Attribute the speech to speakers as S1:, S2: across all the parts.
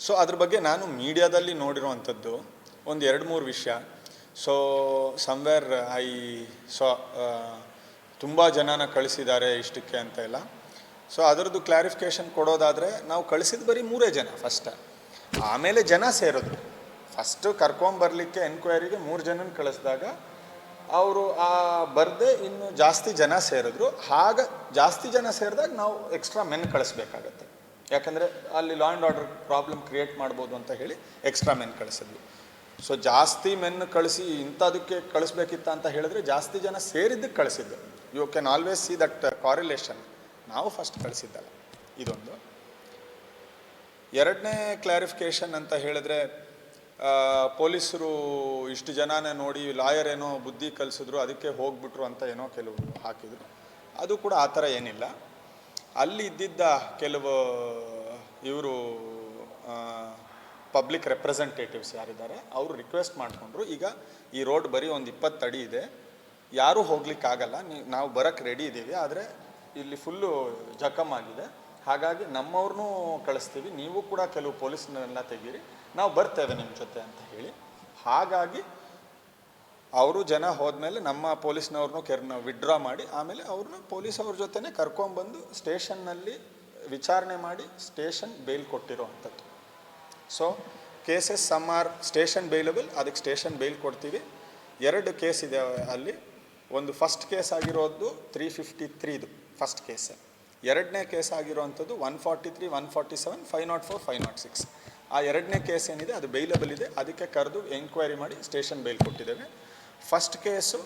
S1: So ಅದ್ರ ಬಗ್ಗೆ ನಾನು ಮೀಡಿಯಾದಲ್ಲಿ ನೋಡಿರುವಂಥದ್ದು ಒಂದು ಎರಡು ಮೂರು ವಿಷಯ. ಸೊ ಸಮ್ವೇರ್ ಐ ಸೊ ತುಂಬ ಜನನ ಕಳಿಸಿದ್ದಾರೆ ಇಷ್ಟಕ್ಕೆ ಅಂತ ಎಲ್ಲ. ಸೊ ಅದರದ್ದು ಕ್ಲಾರಿಫಿಕೇಶನ್ ಕೊಡೋದಾದರೆ ನಾವು ಕಳಿಸಿದ ಬರೀ ಮೂರೇ ಜನ ಫಸ್ಟ್ ಆಮೇಲೆ ಜನ ಸೇರೋದು ಫಸ್ಟು ಕರ್ಕೊಂಬರ್ಲಿಕ್ಕೆ ಎನ್ಕ್ವೈರಿಗೆ ಮೂರು ಜನನ ಕಳಿಸಿದಾಗ ಅವರು ಆ ಬರದೆ ಇನ್ನು ಜಾಸ್ತಿ ಜನ ಸೇರಿದ್ರು. ಆಗ ಜಾಸ್ತಿ ಜನ ಸೇರಿದಾಗ ನಾವು ಎಕ್ಸ್ಟ್ರಾ ಮೆನ್ ಕಳಿಸ್ಬೇಕಾಗತ್ತೆ. ಯಾಕಂದರೆ ಅಲ್ಲಿ law and order problem create ಮಾಡ್ಬೋದು ಅಂತ ಹೇಳಿ ಎಕ್ಸ್ಟ್ರಾ ಮೆನ್ ಕಳಿಸಿದ್ವಿ. ಸೊ ಜಾಸ್ತಿ ಮೆನ್ ಕಳಿಸಿ ಇಂಥದಕ್ಕೆ ಕಳಿಸ್ಬೇಕಿತ್ತ ಅಂತ ಹೇಳಿದ್ರೆ ಜಾಸ್ತಿ ಜನ ಸೇರಿದ್ದಕ್ಕೆ ಕಳಿಸಿದ್ದು. You can always see that correlation ನಾವು ಫಸ್ಟ್ ಕಳಿಸಿದ್ದಲ್ಲ. ಇದೊಂದು. ಎರಡನೇ ಕ್ಲಾರಿಫಿಕೇಷನ್ ಅಂತ ಹೇಳಿದ್ರೆ ಪೊಲೀಸರು ಇಷ್ಟು ಜನನೇ ನೋಡಿ ಲಾಯರ್ ಏನೋ ಬುದ್ಧಿ ಕಲಿಸಿದ್ರು, ಅದಕ್ಕೆ ಹೋಗ್ಬಿಟ್ರು ಅಂತ ಏನೋ ಕೆಲವು ಹಾಕಿದರು. ಅದು ಕೂಡ ಆ ಥರ ಏನಿಲ್ಲ. ಅಲ್ಲಿ ಇದ್ದಿದ್ದ ಕೆಲವು, ಇವರು ಪಬ್ಲಿಕ್ ರೆಪ್ರೆಸೆಂಟೇಟಿವ್ಸ್ ಯಾರಿದ್ದಾರೆ, ಅವರು ರಿಕ್ವೆಸ್ಟ್ ಮಾಡಿಕೊಂಡ್ರು, ಈಗ ಈ ರೋಡ್ ಬರೀ ಒಂದು ಇಪ್ಪತ್ತು ಅಡಿ ಇದೆ. ಯಾರೂ ಹೋಗ್ಲಿಕ್ಕಾಗಲ್ಲ. ನೀವು ನಾವು ಬರೋಕ್ಕೆ ರೆಡಿ ಇದ್ದೀವಿ ಆದರೆ ಇಲ್ಲಿ ಫುಲ್ಲು ಜಖಮ್ ಆಗಿದೆ. ಹಾಗಾಗಿ ನಮ್ಮವ್ರನ್ನೂ ಕಳಿಸ್ತೀವಿ. ನೀವು ಕೂಡ ಕೆಲವು ಪೊಲೀಸ್ನೆಲ್ಲ ತೆಗೀರಿ. ನಾವು ಬರ್ತೇವೆ ನಿಮ್ಮ ಜೊತೆ ಅಂತ ಹೇಳಿ. ಹಾಗಾಗಿ ಅವರು ಜನ ಹೋದ್ಮೇಲೆ ನಮ್ಮ ಪೊಲೀಸ್ನವ್ರನ್ನೂ ಕೆರ್ನ ವಿಡ್ರಾ ಮಾಡಿ, ಆಮೇಲೆ ಅವ್ರನ್ನ ಪೊಲೀಸ್ ಅವ್ರ ಜೊತೆನೇ ಕರ್ಕೊಂಬಂದು ಸ್ಟೇಷನ್ನಲ್ಲಿ ವಿಚಾರಣೆ ಮಾಡಿ ಸ್ಟೇಷನ್ ಬೇಲ್ ಕೊಟ್ಟಿರೋ ಅಂಥದ್ದು so cases some are station bailable ಅದಕ್ಕೆ ಸ್ಟೇಷನ್ ಬೇಲ್ ಕೊಡ್ತೀವಿ. ಎರಡು ಕೇಸ್ ಇದೆ ಅಲ್ಲಿ. ಒಂದು ಫಸ್ಟ್ ಕೇಸ್ ಆಗಿರೋದು ತ್ರೀ ಫಿಫ್ಟಿ ತ್ರೀದು ಫಸ್ಟ್ ಕೇಸ್ ಎರಡನೇ ಕೇಸ್ ಆಗಿರುವಂಥದ್ದು one forty three one forty seven five naught four five naught six ಆ ಎರಡನೇ ಕೇಸ್ ಏನಿದೆ, ಅದು ಬೈಲೇಬಲ್ ಇದೆ. ಅದಕ್ಕೆ ಕರೆದು ಎಂಕ್ವೈರಿ ಮಾಡಿ ಸ್ಟೇಷನ್ ಬೇಲ್ ಕೊಟ್ಟಿದ್ದೇವೆ. ಫಸ್ಟ್ ಕೇಸು,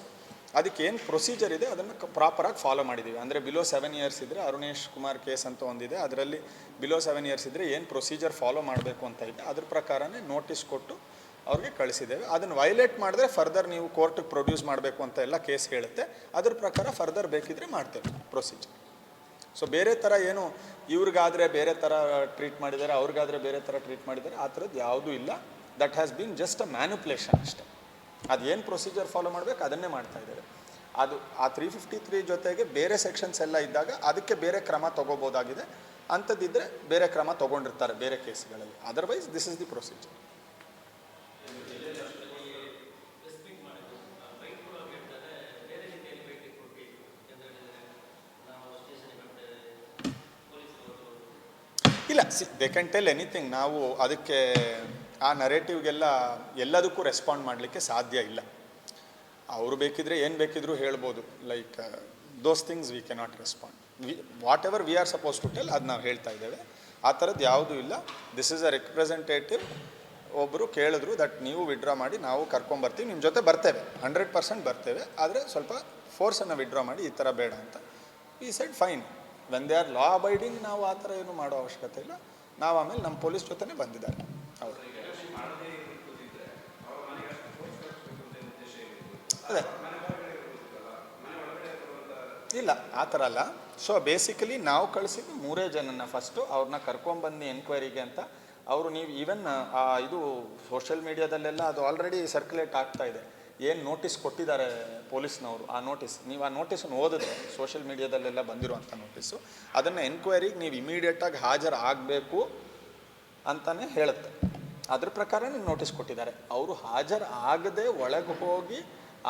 S1: ಅದಕ್ಕೆ ಏನು ಪ್ರೊಸೀಜರ್ ಇದೆ, ಅದನ್ನು ಪ್ರಾಪರಾಗಿ ಫಾಲೋ ಮಾಡಿದ್ದೀವಿ. ಅಂದರೆ ಬಿಲೋ ಸೆವೆನ್ ಇಯರ್ಸ್ ಇದ್ದರೆ ಅರುಣೇಶ್ ಕುಮಾರ್ ಕೇಸ್ ಅಂತ ಒಂದಿದೆ. ಅದರಲ್ಲಿ ಬಿಲೋ ಸೆವೆನ್ ಇಯರ್ಸ್ ಇದ್ದರೆ ಏನು ಪ್ರೊಸೀಜರ್ ಫಾಲೋ ಮಾಡಬೇಕು ಅಂತ ಇದೆ. ಅದ್ರ ಪ್ರಕಾರನೇ ನೋಟಿಸ್ ಕೊಟ್ಟು ಅವ್ರಿಗೆ ಕಳಿಸಿದ್ದೇವೆ. ಅದನ್ನು ವೈಲೇಟ್ ಮಾಡಿದ್ರೆ ಫರ್ದರ್ ನೀವು ಕೋರ್ಟಿಗೆ ಪ್ರೊಡ್ಯೂಸ್ ಮಾಡಬೇಕು ಅಂತ ಎಲ್ಲ ಕೇಸ್ ಹೇಳುತ್ತೆ. ಅದ್ರ ಪ್ರಕಾರ ಫರ್ದರ್ ಬೇಕಿದ್ರೆ ಮಾಡ್ತೇವೆ ಪ್ರೊಸೀಜರ್ ಸೊ ಬೇರೆ ಥರ ಏನು ಇವ್ರಿಗಾದರೆ ಬೇರೆ ಥರ ಟ್ರೀಟ್ ಮಾಡಿದ್ದಾರೆ, ಅವ್ರಿಗಾದರೆ ಬೇರೆ ಥರ ಟ್ರೀಟ್ ಮಾಡಿದ್ದಾರೆ, ಆ ಥರದ್ದು ಯಾವುದೂ ಇಲ್ಲ. That has been just a manipulation ಅಷ್ಟೆ. ಅದು ಏನು ಪ್ರೊಸೀಜರ್ ಫಾಲೋ ಮಾಡಬೇಕು ಅದನ್ನೇ ಮಾಡ್ತಾ ಇದ್ದಾರೆ. ಅದು ಆ ತ್ರೀ ಫಿಫ್ಟಿ ತ್ರೀ ಜೊತೆಗೆ ಬೇರೆ ಸೆಕ್ಷನ್ಸ್ ಎಲ್ಲ ಇದ್ದಾಗ ಅದಕ್ಕೆ ಬೇರೆ ಕ್ರಮ ತಗೋಬೋದಾಗಿದೆ. ಅಂಥದ್ದಿದ್ದರೆ ಬೇರೆ ಕ್ರಮ ತೊಗೊಂಡಿರ್ತಾರೆ ಬೇರೆ ಕೇಸ್ಗಳಲ್ಲಿ otherwise this is the procedure ಇಲ್ಲ see they can tell anything ನಾವು ಅದಕ್ಕೆ ಆ ನರೇಟಿವ್ಗೆಲ್ಲ ಎಲ್ಲದಕ್ಕೂ ರೆಸ್ಪಾಂಡ್ ಮಾಡಲಿಕ್ಕೆ ಸಾಧ್ಯ ಇಲ್ಲ. ಅವರು ಬೇಕಿದ್ರೆ ಏನು ಬೇಕಿದ್ರೂ ಹೇಳ್ಬೋದು. Like those things we cannot respond we whatever we are suppose to tell ಅದು ನಾವು ಹೇಳ್ತಾ ಇದ್ದೇವೆ. ಆ ಥರದ್ದು ಯಾವುದೂ ಇಲ್ಲ. ದಿಸ್ ಇಸ್ ಅ ರೆಪ್ರೆಸೆಂಟೇಟಿವ್ ಒಬ್ಬರು ಕೇಳಿದ್ರು ದಟ್ ನೀವು ವಿಡ್ರಾ ಮಾಡಿ, ನಾವು ಕರ್ಕೊಂಬರ್ತೀವಿ ನಿಮ್ಮ ಜೊತೆ ಬರ್ತೇವೆ. ಹಂಡ್ರೆಡ್ ಪರ್ಸೆಂಟ್ ಬರ್ತೇವೆ. ಆದರೆ ಸ್ವಲ್ಪ ಫೋರ್ಸನ್ನು ವಿಡ್ರಾ ಮಾಡಿ, ಈ ಥರ ಬೇಡ ಅಂತ. ಈ side fine when they are law abiding ನಾವು ಆ ಥರ ಏನು ಮಾಡೋ ಅವಶ್ಯಕತೆ ಇಲ್ಲ. ನಾವು ಆಮೇಲೆ ನಮ್ಮ ಪೊಲೀಸ್ ಜೊತೆನೇ ಬಂದಿದ್ದಾರೆ. ಅವರು ಅದೇ. ಇಲ್ಲ, ಆ ಥರ ಅಲ್ಲ. ಸೊ ಬೇಸಿಕಲಿ ನಾವು ಕಳಿಸಿದ್ದು ಮೂರೇ ಜನನ ಫಸ್ಟು ಅವ್ರನ್ನ ಕರ್ಕೊಂಬಂದು ಎನ್ಕ್ವೈರಿಗೆ ಅಂತ. ಅವರು ನೀವು ಈವನ್ ಇದು ಸೋಷಿಯಲ್ ಮೀಡಿಯಾದಲ್ಲೆಲ್ಲ ಅದು ಆಲ್ರೆಡಿ ಸರ್ಕ್ಯುಲೇಟ್ ಆಗ್ತಾ ಇದೆ. ಏನು ನೋಟಿಸ್ ಕೊಟ್ಟಿದ್ದಾರೆ ಪೊಲೀಸ್ನವರು? ಆ ನೋಟಿಸ್ ನೀವು ಆ ನೋಟಿಸನ್ನು ಓದಿದ್ರೆ ಸೋಷಿಯಲ್ ಮೀಡಿಯಾದಲ್ಲೆಲ್ಲ ಬಂದಿರುವಂಥ ನೋಟಿಸು ಅದನ್ನು ಎನ್ಕ್ವೈರಿಗೆ ನೀವು ಇಮಿಡಿಯೇಟಾಗಿ ಹಾಜರು ಆಗಬೇಕು ಅಂತಲೇ ಹೇಳುತ್ತೆ. ಅದ್ರ ಪ್ರಕಾರ ನೀವು ನೋಟಿಸ್ ಕೊಟ್ಟಿದ್ದಾರೆ. ಅವರು ಹಾಜರು ಆಗದೆ ಒಳಗೆ ಹೋಗಿ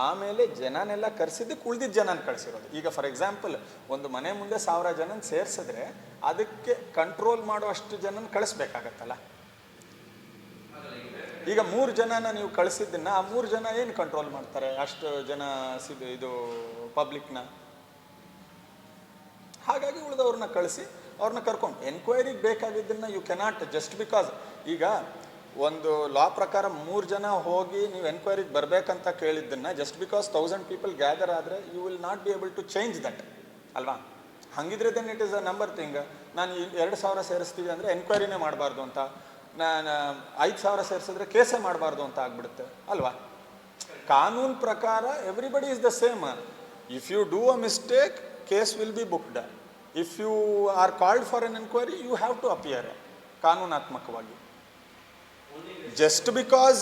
S1: ಆಮೇಲೆ ಜನನೆಲ್ಲ ಕರೆಸಿದ್ದಕ್ಕೆ ಉಳ್ದಿದ್ದ ಜನನ ಕಳಿಸಿರೋದು. ಈಗ ಫಾರ್ ಎಕ್ಸಾಂಪಲ್ ಒಂದು ಮನೆ ಮುಂದೆ ಸಾವಿರ ಜನನ ಸೇರಿಸಿದ್ರೆ ಅದಕ್ಕೆ ಕಂಟ್ರೋಲ್ ಮಾಡುವಷ್ಟು ಜನನ ಕಳಿಸ್ಬೇಕಾಗತ್ತಲ್ಲ? ಈಗ ಮೂರು ಜನನ ನೀವು ಕಳಿಸಿದ್ದನ್ನ ಆ ಮೂರು ಜನ ಏನು ಕಂಟ್ರೋಲ್ ಮಾಡ್ತಾರೆ? ಅಷ್ಟು ಜನ ಇದು ಪಬ್ಲಿಕ್ನ ಹಾಗಾಗಿ ಉಳಿದವ್ರನ್ನ ಕಳಿಸಿ ಅವ್ರನ್ನ ಕರ್ಕೊಂಡು. ಎನ್ಕ್ವೈರಿಗೆ ಬೇಕಾಗಿದ್ದನ್ನ ಯು ಕೆನಾಟ್ ಜಸ್ಟ್ ಬಿಕಾಸ್ ಈಗ ಒಂದು ಲಾ ಪ್ರಕಾರ ಮೂರು ಜನ ಹೋಗಿ ನೀವು ಎನ್ಕ್ವೈರಿಗೆ ಬರಬೇಕಂತ ಕೇಳಿದ್ದನ್ನ just because thousand people gather ಆದರೆ you will not be able to change that ಅಲ್ವಾ? ಹಂಗಿದ್ರೆ then it is a number thing ನಾನು ಎರಡು ಸಾವಿರ ಸೇರಿಸ್ತೀವಿ ಅಂದರೆ ಎನ್ಕ್ವೈರಿನೇ ಮಾಡಬಾರ್ದು ಅಂತ. ನಾನು ಐದು ಸಾವಿರ ಸೇರಿಸಿದ್ರೆ ಕೇಸೇ ಮಾಡಬಾರ್ದು ಅಂತ ಆಗ್ಬಿಡುತ್ತೆ, ಅಲ್ವಾ? ಕಾನೂನು ಪ್ರಕಾರ everybody is the same if you do a mistake case will be booked if you are called for an enquiry you have to appear ಕಾನೂನಾತ್ಮಕವಾಗಿ. Just because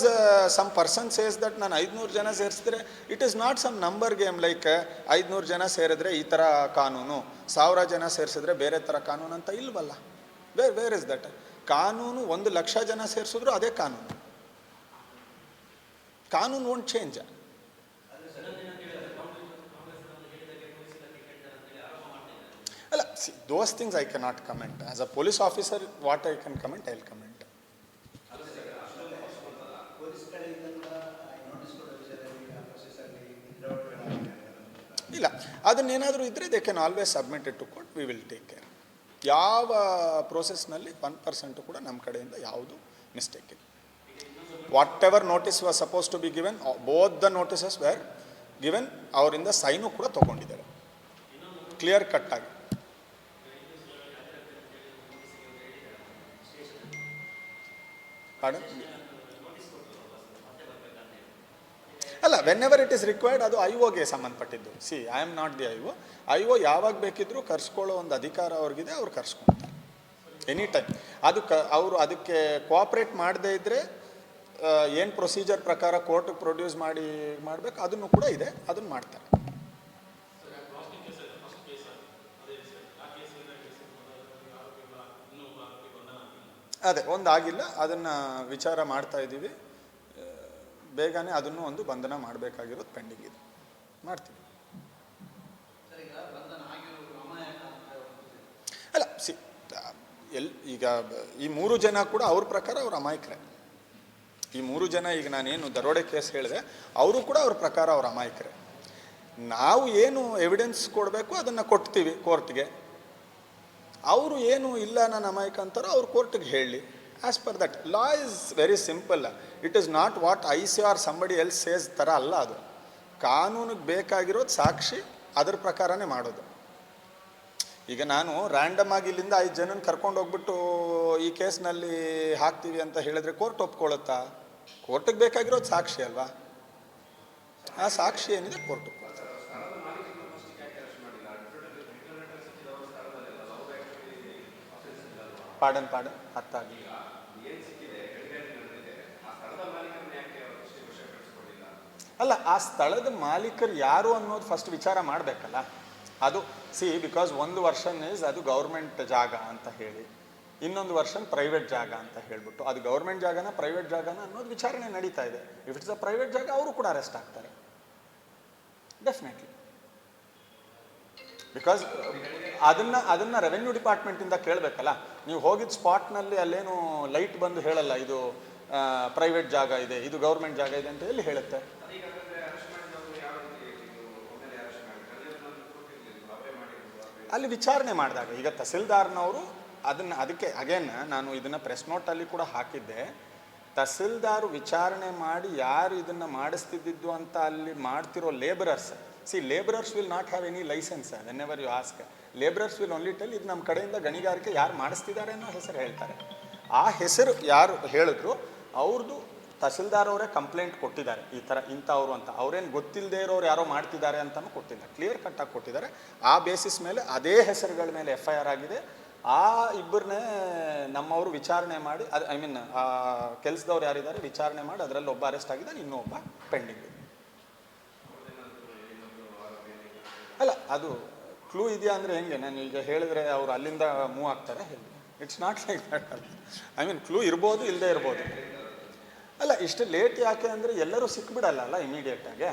S1: some person says that ನಾನು ಐದುನೂರು ಜನ ಸೇರಿಸಿದ್ರೆ it is not some number game like ಐದುನೂರು ಜನ ಸೇರಿದ್ರೆ ಈ ಥರ ಕಾನೂನು, ಸಾವಿರ ಜನ ಸೇರಿಸಿದ್ರೆ ಬೇರೆ ಥರ ಕಾನೂನು ಅಂತ ಇಲ್ವಲ್ಲ? ವೇರ್ ವೇರ್ ಇಸ್ ದಟ್ ಕಾನೂನು ಒಂದು ಲಕ್ಷ ಜನ ಸೇರಿಸಿದ್ರು ಅದೇ ಕಾನೂನು. ಕಾನೂನು ಒಂದು ಚೇಂಜ್ ಅಲ್ಲ see those things I can not comment as a police officer what I can comment I will comment ಇಲ್ಲ, ಅದನ್ನೇನಾದರೂ ಇದ್ದರೆ they can always submit to court we will take care ಯಾವ ಪ್ರೋಸೆಸ್ನಲ್ಲಿ ಒನ್ ಪರ್ಸೆಂಟು ಕೂಡ ನಮ್ಮ ಕಡೆಯಿಂದ ಯಾವುದು ಮಿಸ್ಟೇಕ್ ಇಲ್ಲ. Whatever notice was suppose to be given both the notices were given ಅವರಿಂದ ಸೈನು ಕೂಡ ತೊಗೊಂಡಿದ್ದಾರೆ. ಕ್ಲಿಯರ್ ಕಟ್ ಆಗಿ. Pardon? ಅಲ್ಲ whenever it is required ಅದು ಐ ಒಗೆ ಸಂಬಂಧಪಟ್ಟಿದ್ದು. See I am not the I O I O ಯಾವಾಗ ಬೇಕಿದ್ರೂ ಕರ್ಸ್ಕೊಳ್ಳೋ ಒಂದು ಅಧಿಕಾರ ಅವ್ರಿಗಿದೆ, ಅವ್ರು ಕರ್ಸ್ಕೊಳ್ತಾರೆ ಎನಿ ಟೈಮ್ ಅದು ಕ, ಅವರು ಅದಕ್ಕೆ ಕೋಆಪ್ರೇಟ್ ಮಾಡದೇ ಇದ್ದರೆ ಏನು ಪ್ರೊಸೀಜರ್ ಪ್ರಕಾರ ಕೋರ್ಟಿಗೆ ಪ್ರೊಡ್ಯೂಸ್ ಮಾಡಿ, ಮಾಡಬೇಕು, ಅದನ್ನು ಕೂಡ ಇದೆ, ಅದನ್ನು ಮಾಡ್ತಾರೆ. ಅದೇ ಒಂದು ಆಗಿಲ್ಲ ಅದನ್ನು ವಿಚಾರ ಮಾಡ್ತಾ ಇದ್ದೀವಿ. ಬೇಗನೆ ಅದನ್ನು ಒಂದು ಬಂಧನ ಮಾಡಬೇಕಾಗಿರೋದು ಪೆಂಡಿಂಗ್ ಇದೆ. ಮಾಡ್ತೀವಿ ಅಲ್ಲ ಸಿ ಎಲ್ ಈಗ ಈ ಮೂರು ಜನ ಕೂಡ ಅವ್ರ ಪ್ರಕಾರ ಅವ್ರ ಅಮಾಯಕರೇ. ಈ ಮೂರು ಜನ ಈಗ ನಾನೇನು ದರೋಡೆ ಕೇಸ್ ಹೇಳಿದೆ ಅವರು ಕೂಡ ಅವ್ರ ಪ್ರಕಾರ ಅವ್ರ ಅಮಾಯಕರೇ. ನಾವು ಏನು ಎವಿಡೆನ್ಸ್ ಕೊಡಬೇಕು ಅದನ್ನು ಕೊಡ್ತೀವಿ ಕೋರ್ಟ್ಗೆ ಅವರು ಏನು ಇಲ್ಲ ನಾನು ಅಮಾಯಕ ಅಂತಾರೋ ಅವ್ರು ಕೋರ್ಟಿಗೆ ಹೇಳಿ. As per that law is very simple it is not what I see or somebody else says ಥರ ಅಲ್ಲ ಅದು. ಕಾನೂನಿಗೆ ಬೇಕಾಗಿರೋದು ಸಾಕ್ಷಿ ಅದ್ರ ಪ್ರಕಾರನೇ ಮಾಡೋದು. ಈಗ ನಾನು ರ್ಯಾಂಡಮ್ ಆಗಿ ಇಲ್ಲಿಂದ ಐದು ಜನನ ಕರ್ಕೊಂಡು ಹೋಗ್ಬಿಟ್ಟು ಈ ಕೇಸ್ನಲ್ಲಿ ಹಾಕ್ತೀವಿ ಅಂತ ಹೇಳಿದ್ರೆ ಕೋರ್ಟ್ ಒಪ್ಕೊಳ್ಳುತ್ತಾ ಕೋರ್ಟಿಗೆ ಬೇಕಾಗಿರೋದು ಸಾಕ್ಷಿ ಅಲ್ವಾ? ಆ ಸಾಕ್ಷಿ ಏನಿದೆ ಕೋರ್ಟ್ ಒಪ್ಕೊಳ್ಳುತ್ತೆ ಪಾಡನ್ ಪಾಡನ್ ಅರ್ಥ ಆಗಲಿಲ್ಲ ಅಲ್ಲ, ಆ ಸ್ಥಳದ ಮಾಲೀಕರು ಯಾರು ಅನ್ನೋದು ಫಸ್ಟ್ ವಿಚಾರ ಮಾಡಬೇಕಲ್ಲ. ಅದು ಸಿ ಬಿಕಾಸ್ ಒಂದು ವರ್ಷನ್ ಇಸ್ ಅದು ಗೌರ್ಮೆಂಟ್ ಜಾಗ ಅಂತ ಹೇಳಿ, ಇನ್ನೊಂದು ವರ್ಷನ್ ಪ್ರೈವೇಟ್ ಜಾಗ ಅಂತ ಹೇಳ್ಬಿಟ್ಟು, ಅದು ಗೌರ್ಮೆಂಟ್ ಜಾಗನ ಪ್ರೈವೇಟ್ ಜಾಗನ ಅನ್ನೋದು ವಿಚಾರಣೆ ನಡೀತಾ ಇದೆ. ಇಫ್ ಇಟ್ಸ್ ಅ ಪ್ರೈವೇಟ್ ಜಾಗ, ಅವರು ಕೂಡ ಅರೆಸ್ಟ್ ಆಗ್ತಾರೆ. ಡೆಫಿನೆಟ್ಲಿ ಬಿಕಾಸ್ ಅದನ್ನ ಅದನ್ನ ರೆವೆನ್ಯೂ ಡಿಪಾರ್ಟ್ಮೆಂಟಿಂದ ಕೇಳಬೇಕಲ್ಲ? ನೀವು ಹೋಗಿದ್ದ ಸ್ಪಾಟ್ನಲ್ಲಿ ಅಲ್ಲೇನು ಲೈಟ್ ಬಂದು ಹೇಳಲ್ಲ, ಇದು ಪ್ರೈವೇಟ್ ಜಾಗ ಇದೆ, ಇದು ಗೌರ್ಮೆಂಟ್ ಜಾಗ ಇದೆ ಅಂತ ಎಲ್ಲಿ ಹೇಳುತ್ತೆ? ಅಲ್ಲಿ ವಿಚಾರಣೆ ಮಾಡಿದಾಗ, ಈಗ ತಹಸೀಲ್ದಾರ್ನವರು ಅದನ್ನು, ಅದಕ್ಕೆ ಅಗೇನ್ ನಾನು ಇದನ್ನು ಪ್ರೆಸ್ ನೋಟಲ್ಲಿ ಕೂಡ ಹಾಕಿದ್ದೆ. ತಹಸೀಲ್ದಾರ್ ವಿಚಾರಣೆ ಮಾಡಿ ಯಾರು ಇದನ್ನು ಮಾಡಿಸ್ತಿದ್ದಿದ್ದು ಅಂತ ಅಲ್ಲಿ ಮಾಡ್ತಿರೋ labourers see labourers will not have any licence whenever you ask labourers will only tell ಇದು ನಮ್ಮ ಕಡೆಯಿಂದ ಗಣಿಗಾರಿಕೆ ಯಾರು ಮಾಡಿಸ್ತಿದ್ದಾರೆ ಅನ್ನೋ ಹೆಸರು ಹೇಳ್ತಾರೆ. ಆ ಹೆಸರು ಯಾರು ಹೇಳಿದ್ರು ಅವ್ರದ್ದು ತಹಸೀಲ್ದಾರ್ ಅವರೇ ಕಂಪ್ಲೇಂಟ್ ಕೊಟ್ಟಿದ್ದಾರೆ. ಈ ಥರ ಇಂಥವ್ರು ಅಂತ. ಅವ್ರೇನು ಗೊತ್ತಿಲ್ಲದೆ ಇರೋರು ಯಾರೋ ಮಾಡ್ತಿದ್ದಾರೆ ಅಂತಲೂ ಕೊಟ್ಟಿಲ್ಲ ಕ್ಲಿಯರ್ ಕಟ್ಟಾಗಿ ಕೊಟ್ಟಿದ್ದಾರೆ. ಆ ಬೇಸಿಸ್ ಮೇಲೆ ಅದೇ ಹೆಸರುಗಳ ಮೇಲೆ ಎಫ್ ಐ ಆರ್ ಆಗಿದೆ. ಆ ಇಬ್ಬರನ್ನೇ ನಮ್ಮವರು ವಿಚಾರಣೆ ಮಾಡಿ, ಅದು ಐ ಮೀನ್ ಆ ಕೆಲಸದವ್ರು ಯಾರಿದ್ದಾರೆ ವಿಚಾರಣೆ ಮಾಡಿ ಅದರಲ್ಲಿ ಒಬ್ಬ ಅರೆಸ್ಟ್ ಆಗಿದ್ದಾನೆ, ಇನ್ನೊಬ್ಬ ಪೆಂಡಿಂಗ್ ಇದೆ ಅಲ್ಲ, ಅದು ಕ್ಲೂ ಇದೆಯಾ ಅಂದರೆ ಹೆಂಗೆ? ನಾನು ಈಗ ಹೇಳಿದ್ರೆ ಅವ್ರು ಅಲ್ಲಿಂದ ಮೂವ್ ಆಗ್ತಾರೆ. It's not like I mean clue ಇರ್ಬೋದು ಇಲ್ಲದೆ ಇರ್ಬೋದು. ಅಲ್ಲ, ಇಷ್ಟು ಲೇಟ್ ಯಾಕೆ ಅಂದರೆ ಎಲ್ಲರೂ ಸಿಕ್ಬಿಡಲ್ಲ ಅಲ್ಲ ಇಮಿಡಿಯೇಟಾಗೆ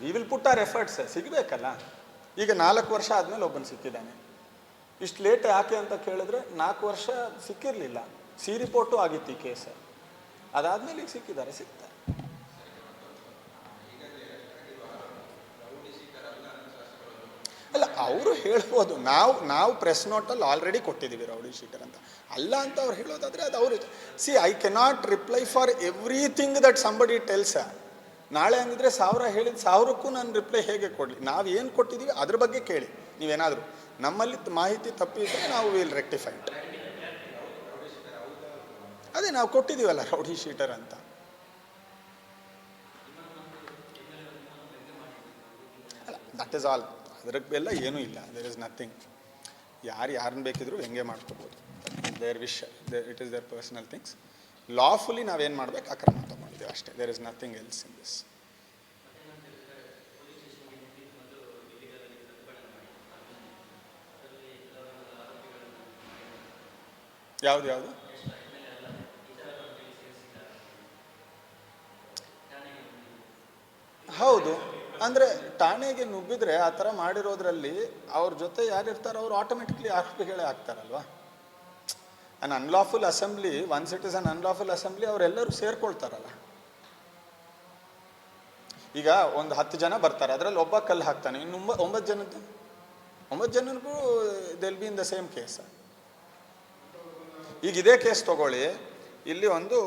S1: we will put our efforts ಸಿಗಬೇಕಲ್ಲ? ಈಗ ನಾಲ್ಕು ವರ್ಷ ಆದಮೇಲೆ ಒಬ್ಬನು ಸಿಕ್ಕಿದ್ದಾನೆ. ಇಷ್ಟು ಲೇಟ್ ಯಾಕೆ ಅಂತ ಕೇಳಿದ್ರೆ ನಾಲ್ಕು ವರ್ಷ ಸಿಕ್ಕಿರಲಿಲ್ಲ. ಸಿ ರಿಪೋರ್ಟು ಆಗಿತ್ತು ಈ ಕೇಸ್ ಅದಾದಮೇಲೆ ಈಗ ಸಿಕ್ಕಿದ್ದಾರೆ ಸಿಗ್ತಾರೆ ಅಲ್ಲ ಅವರು ಹೇಳ್ಬೋದು. ನಾವು ನಾವು ಪ್ರೆಸ್ ನೋಟಲ್ಲಿ ಆಲ್ರೆಡಿ ಕೊಟ್ಟಿದ್ದೀವಿ ರೌಡಿ ಶೀಟರ್ ಅಂತ. ಅಲ್ಲ ಅಂತ ಅವ್ರು ಹೇಳೋದಾದರೆ ಅದು ಅವರು see I cannot reply for everything that somebody tells ನಾಳೆ ಅಂದಿದ್ರೆ ಸಾವಿರ ಹೇಳಿದ ಸಾವಿರಕ್ಕೂ ನಾನು ರಿಪ್ಲೈ ಹೇಗೆ ಕೊಡಲಿ? ನಾವು ಏನು ಕೊಟ್ಟಿದ್ದೀವಿ ಅದ್ರ ಬಗ್ಗೆ ಕೇಳಿ. ನೀವೇನಾದರೂ. ನಮ್ಮಲ್ಲಿ ಮಾಹಿತಿ ತಪ್ಪಿದ್ರೆ ನಾವು ವಿಲ್ ರೆಕ್ಟಿಫೈಡ್ ಅದೇ ನಾವು ಕೊಟ್ಟಿದ್ದೀವಲ್ಲ ರೌಡಿ ಶೀಟರ್ ಅಂತ. ದಟ್ ಇಸ್ ಆಲ್ ಅದ್ರ ಬೆಲ್ಲ ಏನೂ ಇಲ್ಲ. ದೇರ್ ಇಸ್ ನಥಿಂಗ್ ಯಾರು ಯಾರನ್ನ ಬೇಕಿದ್ರು ಹೆಂಗೆ ಮಾಡ್ಕೋಬೋದು. Their wish it is their personal things lawfully ನಾವೇನು ಮಾಡ್ಬೇಕು? ಕ್ರಮ ತೊಗೊಂಡಿದ್ದೇವೆ ಅಷ್ಟೇ. There is nothing else in this ಯಾವ್ದು, ಯಾವುದು? ಹೌದು. ಅಂದರೆ ಠಾಣೆಗೆ ನುಗ್ಗಿದ್ರೆ ಆ ಥರ ಮಾಡಿರೋದ್ರಲ್ಲಿ ಅವ್ರ ಜೊತೆ ಯಾರಿರ್ತಾರೋ ಅವ್ರು ಆಟೋಮೆಟಿಕ್ಲಿ ಆರೋಪಿಗಳೇ ಆಗ್ತಾರಲ್ವಾ? An unlawful assembly one it is an unlawful assembly ಅವರೆಲ್ಲರೂ ಸೇರ್ಕೊಳ್ತಾರಲ್ಲ. ಈಗ ಒಂದು ಹತ್ತು ಜನ ಬರ್ತಾರೆ, ಅದರಲ್ಲಿ ಒಬ್ಬ ಕಲ್ಲು ಹಾಕ್ತಾನೆ, ಇನ್ನು ಒಂಬ, ಒಂಬತ್ತು ಜನದ್ದು? ಒಂಬತ್ತು ಜನರಿಗೂ they'll be in the same case ಈಗ ಇದೇ ಕೇಸ್ ತಗೊಳ್ಳಿ, ಇಲ್ಲಿ ಒಂದು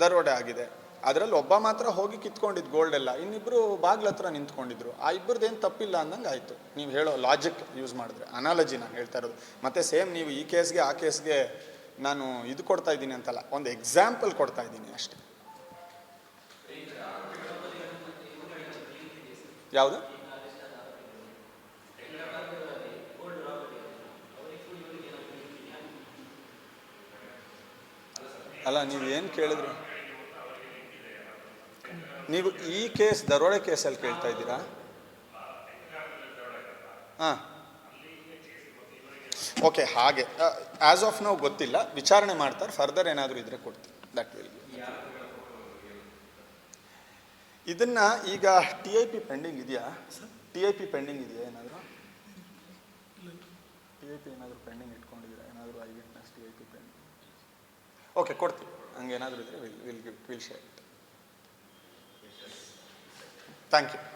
S1: ದರೋಡೆ ಆಗಿದೆ. ಅದರಲ್ಲಿ ಒಬ್ಬ ಮಾತ್ರ ಹೋಗಿ ಕಿತ್ಕೊಂಡಿದ್ದು ಗೋಲ್ಡ್ ಎಲ್ಲ. ಇನ್ನಿಬ್ರು ಬಾಗ್ಲ ಹತ್ರ ನಿಂತ್ಕೊಂಡಿದ್ರು. ಆ ಇಬ್ಬರದ್ದೇನು ತಪ್ಪಿಲ್ಲ ಅಂದಂಗೆ ಆಯಿತು. ನೀವು ಹೇಳೋ ಲಾಜಿಕ್ ಯೂಸ್ ಮಾಡಿದ್ರೆ. ಅನಾಲಜಿ ನಾನು ಹೇಳ್ತಾ ಇರೋದು. ಮತ್ತೆ ಸೇಮ್ ನೀವು ಈ ಕೇಸ್ಗೆ ಆ ಕೇಸ್ಗೆ ನಾನು ಇದು ಕೊಡ್ತಾ ಇದ್ದೀನಿ ಅಂತಲ್ಲ. ಒಂದು ಎಕ್ಸಾಂಪಲ್ ಕೊಡ್ತಾ ಇದ್ದೀನಿ ಅಷ್ಟೇ. ಯಾವುದು? ಅಲ್ಲ, ನೀವು ಏನು ಕೇಳಿದ್ರು? ನೀವು ಈ ಕೇಸ್, ದರೋಡೆ ಕೇಸಲ್ಲಿ ಕೇಳ್ತಾ ಇದ್ದೀರಾ? ಹಾಂ. ಓಕೆ, ಹಾಗೆ. ಆ್ಯಸ್ ಆಫ್ ನೋ ಗೊತ್ತಿಲ್ಲ. ವಿಚಾರಣೆ ಮಾಡ್ತಾರೆ. ಫರ್ದರ್ ಏನಾದರೂ ಇದ್ರೆ ಕೊಡ್ತೀನಿ. ದಟ್ ಇದನ್ನ ಈಗ ಟಿ ಐ ಪಿ ಪೆಂಡಿಂಗ್ ಇದೆಯಾ? ಟಿ ಐ ಪಿ ಪೆಂಡಿಂಗ್ ಇದೆಯಾ ಏನಾದರೂ? ಟಿ ಐ ಪಿ ಏನಾದರೂ ಪೆಂಡಿಂಗ್ ಇಟ್ಕೊಂಡಿದ್ದೀರಾ? ಏನಾದರೂ eyewitness T I P pending? Okay ಕೊಡ್ತೀವಿ ಹಂಗೇನಾದರೂ ಇದ್ರೆ will will give will share it thank you